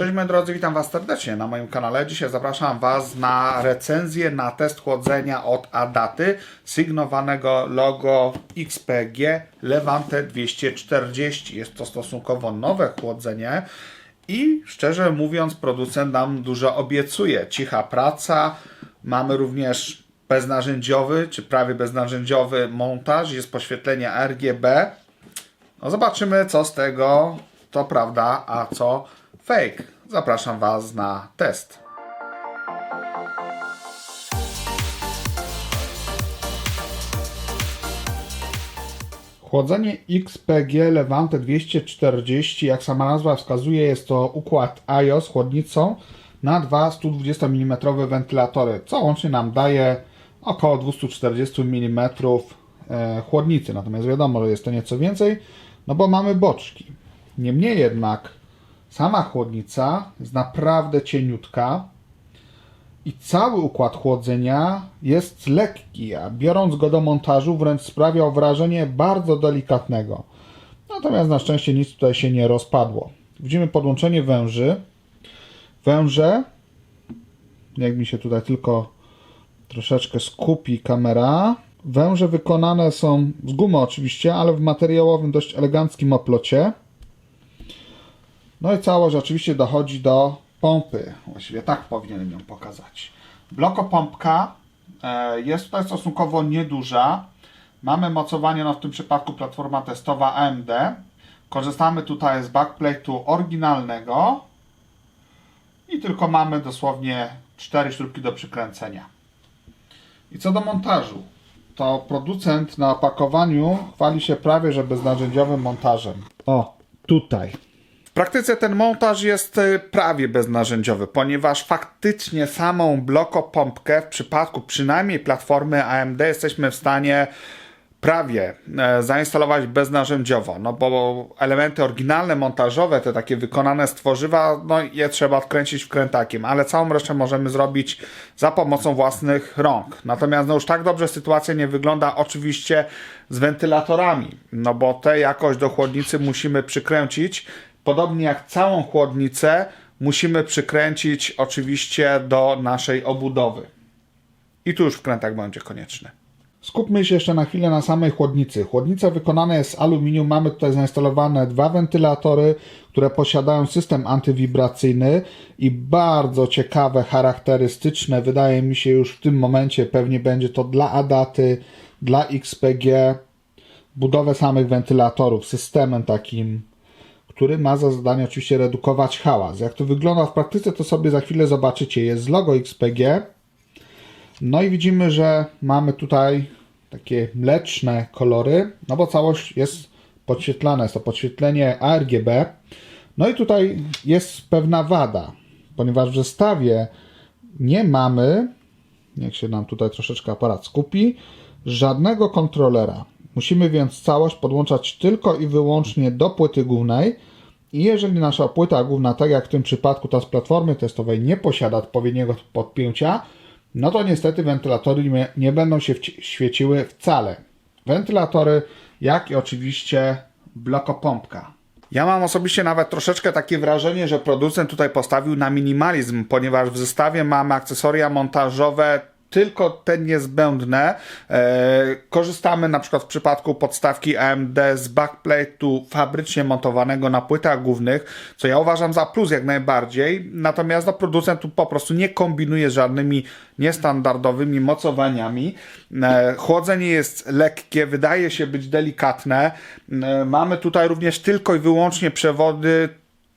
Cześć moi drodzy, witam Was serdecznie na moim kanale. Dzisiaj zapraszam Was na recenzję na test chłodzenia od Adaty sygnowanego logo XPG Levante 240. Jest to stosunkowo nowe chłodzenie i szczerze mówiąc producent nam dużo obiecuje. Cicha praca, mamy również beznarzędziowy czy prawie beznarzędziowy montaż, jest poświetlenie RGB. No zobaczymy, co z tego to prawda, a co fake. Zapraszam Was na test. Chłodzenie XPG Levante 240, jak sama nazwa wskazuje, jest to układ IO z chłodnicą na dwa 120 mm wentylatory, co łącznie nam daje około 240 mm e, chłodnicy. Natomiast wiadomo, że jest to nieco więcej, no bo mamy boczki. Niemniej jednak sama chłodnica jest naprawdę cieniutka i cały układ chłodzenia jest lekki, a biorąc go do montażu wręcz sprawiał wrażenie bardzo delikatnego. Natomiast na szczęście nic tutaj się nie rozpadło. Widzimy podłączenie węży. Węże, jak mi się tutaj tylko troszeczkę skupi kamera. Węże wykonane są z gumy oczywiście, ale w materiałowym dość eleganckim oplocie. No i całość oczywiście dochodzi do pompy. Właściwie tak powinienem ją pokazać. Blokopompka e, jest tutaj stosunkowo nieduża. Mamy mocowanie, no w tym przypadku platforma testowa AMD. Korzystamy tutaj z backplate'u oryginalnego i tylko mamy dosłownie 4 śrubki do przykręcenia. I co do montażu, to producent na opakowaniu chwali się prawie że beznarzędziowym montażem. O, tutaj. Praktyce ten montaż jest y, prawie beznarzędziowy, ponieważ faktycznie samą blokopompkę w przypadku przynajmniej platformy AMD jesteśmy w stanie prawie e, zainstalować beznarzędziowo, no bo elementy oryginalne, montażowe, te takie wykonane z tworzywa, no je trzeba odkręcić wkrętakiem, ale całą resztę możemy zrobić za pomocą własnych rąk. Natomiast no już tak dobrze sytuacja nie wygląda oczywiście z wentylatorami, no bo te jakoś do chłodnicy musimy przykręcić, podobnie jak całą chłodnicę musimy przykręcić oczywiście do naszej obudowy. I tu już wkrętak będzie konieczny. Skupmy się jeszcze na chwilę na samej chłodnicy. Chłodnica wykonana jest z aluminium. Mamy tutaj zainstalowane dwa wentylatory, które posiadają system antywibracyjny i bardzo ciekawe, charakterystyczne. Wydaje mi się już w tym momencie pewnie będzie to dla Adaty, dla XPG budowę samych wentylatorów systemem takim, który ma za zadanie oczywiście redukować hałas. Jak to wygląda w praktyce, to sobie za chwilę zobaczycie. Jest logo XPG. No i widzimy, że mamy tutaj takie mleczne kolory, no bo całość jest podświetlana, jest to podświetlenie ARGB. No i tutaj jest pewna wada, ponieważ w zestawie nie mamy, niech się nam tutaj troszeczkę aparat skupi, żadnego kontrolera. Musimy więc całość podłączać tylko i wyłącznie do płyty głównej. I jeżeli nasza płyta główna, tak jak w tym przypadku ta z platformy testowej, nie posiada odpowiedniego podpięcia, no to niestety wentylatory nie, będą się świeciły wcale. Wentylatory, jak i oczywiście blokopompka. Ja mam osobiście nawet troszeczkę takie wrażenie, że producent tutaj postawił na minimalizm, ponieważ w zestawie mamy akcesoria montażowe tylko te niezbędne. E, korzystamy na przykład w przypadku podstawki AMD z backplate'u fabrycznie montowanego na płytach głównych, co ja uważam za plus jak najbardziej. Natomiast no, producent tu po prostu nie kombinuje z żadnymi niestandardowymi mocowaniami. E, chłodzenie jest lekkie, wydaje się być delikatne. E, mamy tutaj również tylko i wyłącznie przewody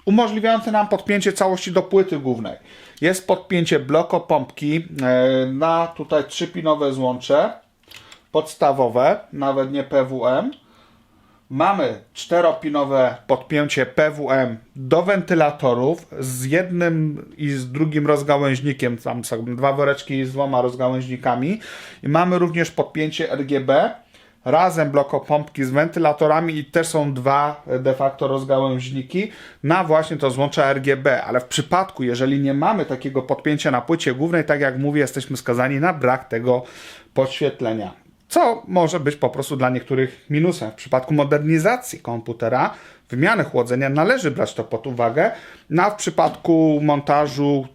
umożliwiające nam podpięcie całości do płyty głównej. Jest podpięcie blokopompki e, na tutaj trzypinowe złącze podstawowe, nawet nie PWM. Mamy czteropinowe podpięcie PWM do wentylatorów z jednym i z drugim rozgałęźnikiem, tam są dwa woreczki z dwoma rozgałęźnikami. I mamy również podpięcie RGB razem blokopompki z wentylatorami i też są dwa de facto rozgałęźniki na właśnie to złącze RGB, ale w przypadku, jeżeli nie mamy takiego podpięcia na płycie głównej, tak jak mówię, jesteśmy skazani na brak tego podświetlenia. co może być po prostu dla niektórych minusem. W przypadku modernizacji komputera, wymiany chłodzenia należy brać to pod uwagę, no a w przypadku montażu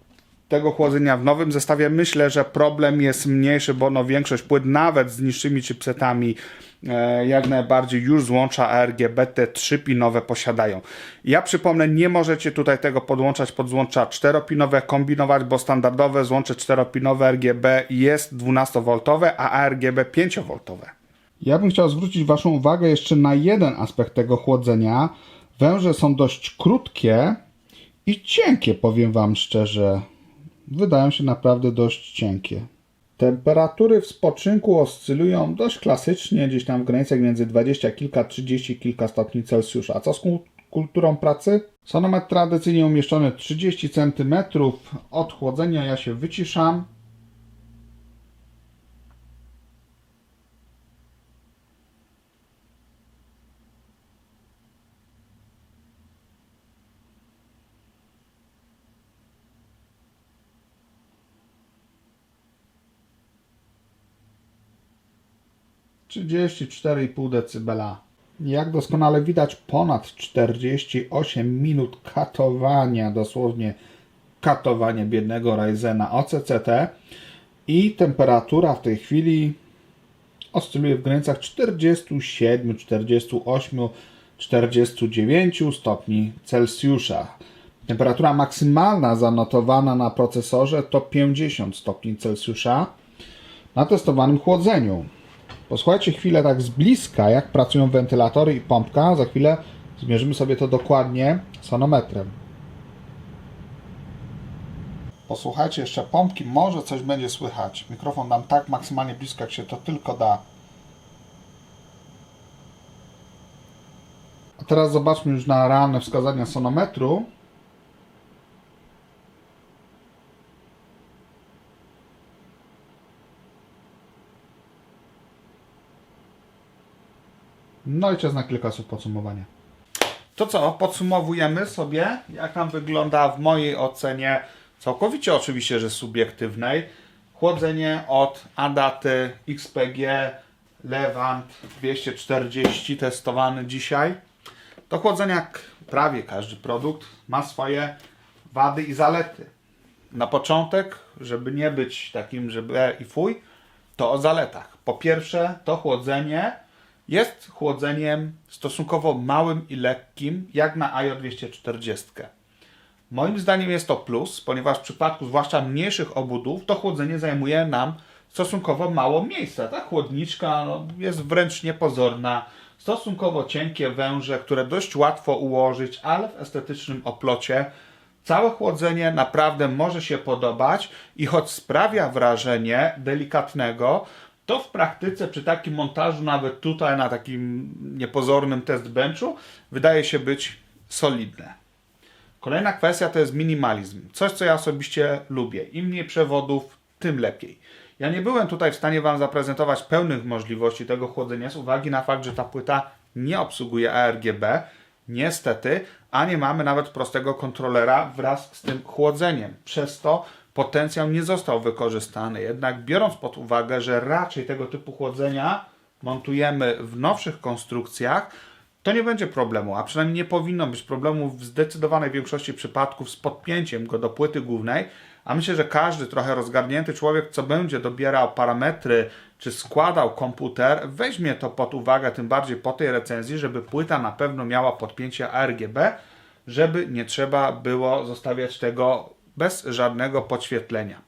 tego chłodzenia w nowym zestawie myślę, że problem jest mniejszy, bo no większość płyt nawet z niższymi chipsetami e, jak najbardziej już złącza ARGB te 3-pinowe posiadają. Ja przypomnę, nie możecie tutaj tego podłączać pod złącza 4-pinowe, kombinować, bo standardowe złącze 4-pinowe RGB jest 12V, a ARGB 5V. Ja bym chciał zwrócić Waszą uwagę jeszcze na jeden aspekt tego chłodzenia. Węże są dość krótkie i cienkie, powiem Wam szczerze. Wydają się naprawdę dość cienkie. Temperatury w spoczynku oscylują dość klasycznie, gdzieś tam w granicach między 20 kilka, 30 kilka stopni Celsjusza. A co z kul- kulturą pracy? Sonometr tradycyjnie umieszczony 30 cm od chłodzenia. Ja się wyciszam. Trzydzieści cztery i pół decybela. Jak doskonale widać, ponad 48 minut katowania, dosłownie katowania biednego Ryzena OCCT i temperatura w tej chwili oscyluje w granicach 47, 48, 49 stopni Celsjusza. Temperatura maksymalna zanotowana na procesorze to 50 stopni Celsjusza na testowanym chłodzeniu. Posłuchajcie chwilę tak z bliska, jak pracują wentylatory i pompka. Za chwilę zmierzymy sobie to dokładnie sonometrem. Posłuchajcie jeszcze pompki, może coś będzie słychać. Mikrofon dam tak maksymalnie blisko, jak się to tylko da. A teraz zobaczmy już na realne wskazania sonometru. No i czas na kilka słów podsumowania. To co, podsumowujemy sobie, jak nam wygląda w mojej ocenie, całkowicie oczywiście, że subiektywnej, chłodzenie od Adaty XPG Levant 240 testowany dzisiaj. To chłodzenie, jak prawie każdy produkt, ma swoje wady i zalety. Na początek, żeby nie być takim, że be i fuj, to o zaletach. Po pierwsze, to chłodzenie jest chłodzeniem stosunkowo małym i lekkim, jak na IO 240. Moim zdaniem jest to plus, ponieważ w przypadku zwłaszcza mniejszych obudów to chłodzenie zajmuje nam stosunkowo mało miejsca. Ta chłodniczka no, jest wręcz niepozorna, stosunkowo cienkie węże, które dość łatwo ułożyć, ale w estetycznym oplocie. Całe chłodzenie naprawdę może się podobać i choć sprawia wrażenie delikatnego, to w praktyce przy takim montażu, nawet tutaj na takim niepozornym test benchu, wydaje się być solidne. Kolejna kwestia to jest minimalizm. Coś, co ja osobiście lubię. Im mniej przewodów, tym lepiej. Ja nie byłem tutaj w stanie Wam zaprezentować pełnych możliwości tego chłodzenia z uwagi na fakt, że ta płyta nie obsługuje ARGB, niestety, a nie mamy nawet prostego kontrolera wraz z tym chłodzeniem. Przez to potencjał nie został wykorzystany. Jednak biorąc pod uwagę, że raczej tego typu chłodzenia montujemy w nowszych konstrukcjach, to nie będzie problemu, a przynajmniej nie powinno być problemu w zdecydowanej większości przypadków z podpięciem go do płyty głównej, a myślę, że każdy trochę rozgarnięty człowiek, co będzie dobierał parametry czy składał komputer, weźmie to pod uwagę, tym bardziej po tej recenzji, żeby płyta na pewno miała podpięcie ARGB, żeby nie trzeba było zostawiać tego bez żadnego podświetlenia.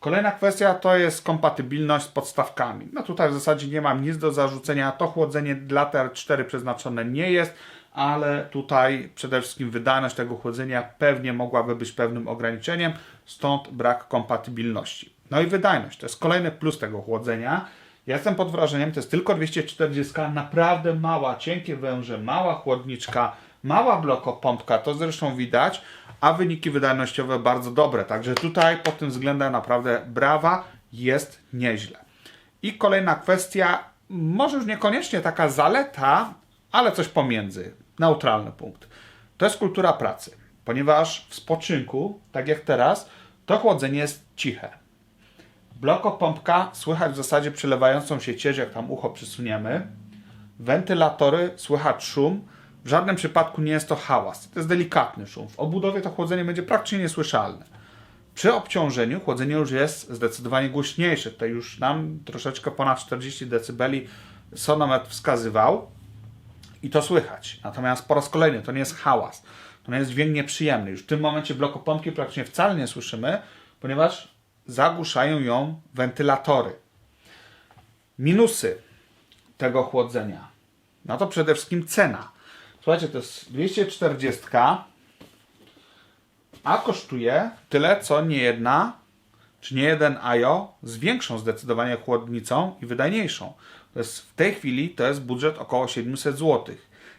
Kolejna kwestia to jest kompatybilność z podstawkami. No tutaj w zasadzie nie mam nic do zarzucenia. To chłodzenie dla TR4 przeznaczone nie jest, ale tutaj przede wszystkim wydajność tego chłodzenia pewnie mogłaby być pewnym ograniczeniem, stąd brak kompatybilności. No i wydajność to jest kolejny plus tego chłodzenia. Ja jestem pod wrażeniem, to jest tylko 240, naprawdę mała, cienkie węże, mała chłodniczka, mała blokopompka, to zresztą widać, a wyniki wydajnościowe bardzo dobre. Także tutaj pod tym względem naprawdę brawa, jest nieźle. I kolejna kwestia, może już niekoniecznie taka zaleta, ale coś pomiędzy, neutralny punkt. To jest kultura pracy, ponieważ w spoczynku, tak jak teraz, to chłodzenie jest ciche. Blokopompka słychać w zasadzie przelewającą się ciecz, jak tam ucho przysuniemy. Wentylatory słychać szum. W żadnym przypadku nie jest to hałas. To jest delikatny szum. W obudowie to chłodzenie będzie praktycznie niesłyszalne. Przy obciążeniu chłodzenie już jest zdecydowanie głośniejsze. Tutaj już nam troszeczkę ponad 40 dB sonometr wskazywał i to słychać. Natomiast po raz kolejny to nie jest hałas. To nie jest dźwięk nieprzyjemny. Już w tym momencie blokopompki praktycznie wcale nie słyszymy, ponieważ zagłuszają ją wentylatory. Minusy tego chłodzenia. No to przede wszystkim cena. Słuchajcie, to jest 240, a kosztuje tyle, co nie jedna, czy nie jeden AJO z większą zdecydowanie chłodnicą i wydajniejszą. To jest w tej chwili to jest budżet około 700 zł.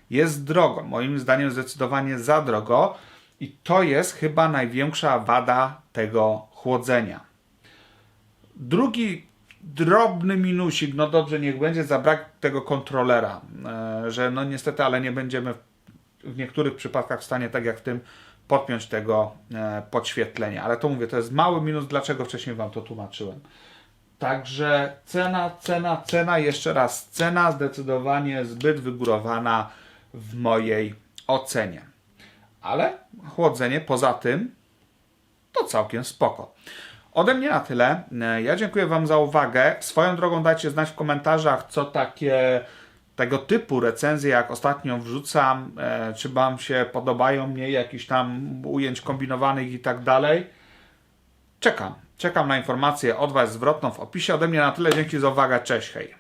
Jest drogo, moim zdaniem zdecydowanie za drogo i to jest chyba największa wada tego chłodzenia. Drugi drobny minusik, no dobrze, niech będzie za brak tego kontrolera, e, że no niestety, ale nie będziemy w- w niektórych przypadkach w stanie, tak jak w tym, podpiąć tego e, podświetlenia. Ale to mówię, to jest mały minus, dlaczego wcześniej Wam to tłumaczyłem. Także cena, cena, cena, jeszcze raz, cena zdecydowanie zbyt wygórowana w mojej ocenie. Ale chłodzenie poza tym to całkiem spoko. Ode mnie na tyle. E, Ja dziękuję Wam za uwagę. Swoją drogą dajcie znać w komentarzach, co takie tego typu recenzje, jak ostatnio wrzucam, e, czy Wam się podobają mniej jakichś tam ujęć kombinowanych i tak dalej. Czekam. Czekam na informację od Was zwrotną w opisie. Ode mnie na tyle. Dzięki za uwagę. Cześć, hej.